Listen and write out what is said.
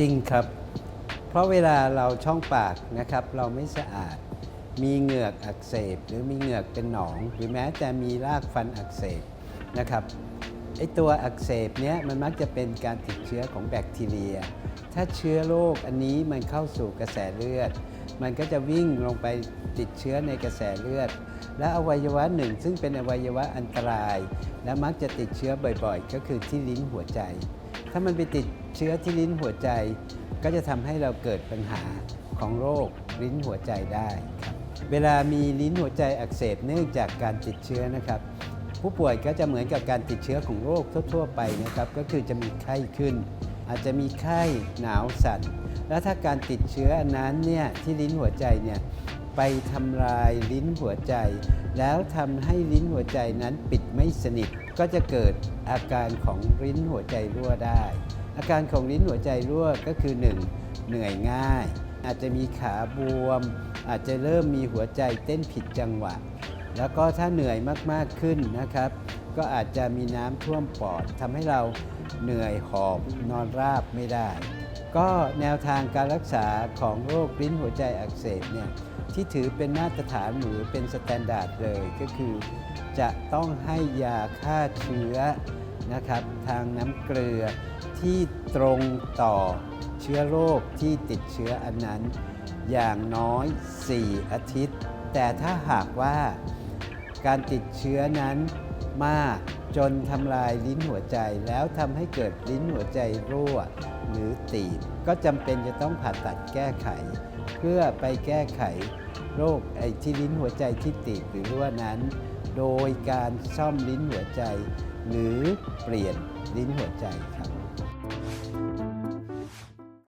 จริงครับ เพราะเวลาเราช่องปากนะครับ เราไม่สะอาด มีเหงือกอักเสบ หรือมีเหงือกเป็นหนอง หรือแม้แต่มีรากฟันอักเสบนะครับไอตัวอักเสบเนี้ยมันมักจะเป็นการติดเชื้อของแบคทีเรีย ถ้าเชื้อโรคอันนี้มันเข้าสู่กระแสเลือด มันก็จะวิ่งลงไปติดเชื้อในกระแสเลือด และอวัยวะหนึ่งซึ่งเป็นอวัยวะอันตราย และมักจะติดเชื้อบ่อยๆ ก็คือที่ลิ้นหัวใจ ถ้ามันไปติดเชื้อที่ลิ้นหัวใจ ก็จะทำให้เราเกิดปัญหาของโรคลิ้นหัวใจได้ครับเวลามีลิ้นหัวใจอักเสบเนื่องจากการติดเชื้อนะครับ ผู้ป่วยก็จะเหมือนกับการติดเชื้อของโรคทั่ว ๆ ไปนะครับ ก็คือจะมีไข้ขึ้น อาจจะมีไข้หนาวสั่น แล้วถ้าการติดเชื้อนั้นเนี่ยที่ลิ้นหัวใจเนี่ย ไปทำลายลิ้นหัวใจ แล้วทำให้ลิ้นหัวใจนั้นปิดไม่สนิท ก็จะเกิดอาการของลิ้นหัวใจรั่วได้ อาการของลิ้นหัวใจรั่วก็คือ 1. เหนื่อยง่าย อาจจะมีขาบวม อาจจะเริ่มมีหัวใจเต้นผิดจังหวะ แล้วก็ถ้าเหนื่อยมากๆขึ้นนะครับ ก็อาจจะมีน้ำท่วมปอดทำให้เราเหนื่อยหอบนอนราบไม่ได้ ก็แนวทางการรักษาของโรคลิ้นหัวใจอักเสบเนี่ยที่ถือเป็นมาตรฐานหรือเป็นสแตนดาร์ดเลยก็คือ จะต้องให้ยาฆ่าเชื้อนะครับทางน้ำเกลือที่ตรงต่อเชื้อโรคที่ติดเชื้ออันนั้น อย่างน้อย 4 อาทิตย์ แต่ถ้าหากว่าการติดเชื้อนั้นมาก จนทำลายลิ้นหัวใจแล้วทำให้เกิดลิ้นหัวใจรั่วหรือตีบก็จำเป็นจะต้องผ่าตัดแก้ไข เพื่อไปแก้ไขโรคไอที่ลิ้นหัวใจที่ตีบหรือรั่วนั้น โดยการซ่อมลิ้นหัวใจ หรือเปลี่ยนลิ้นหัวใจครับ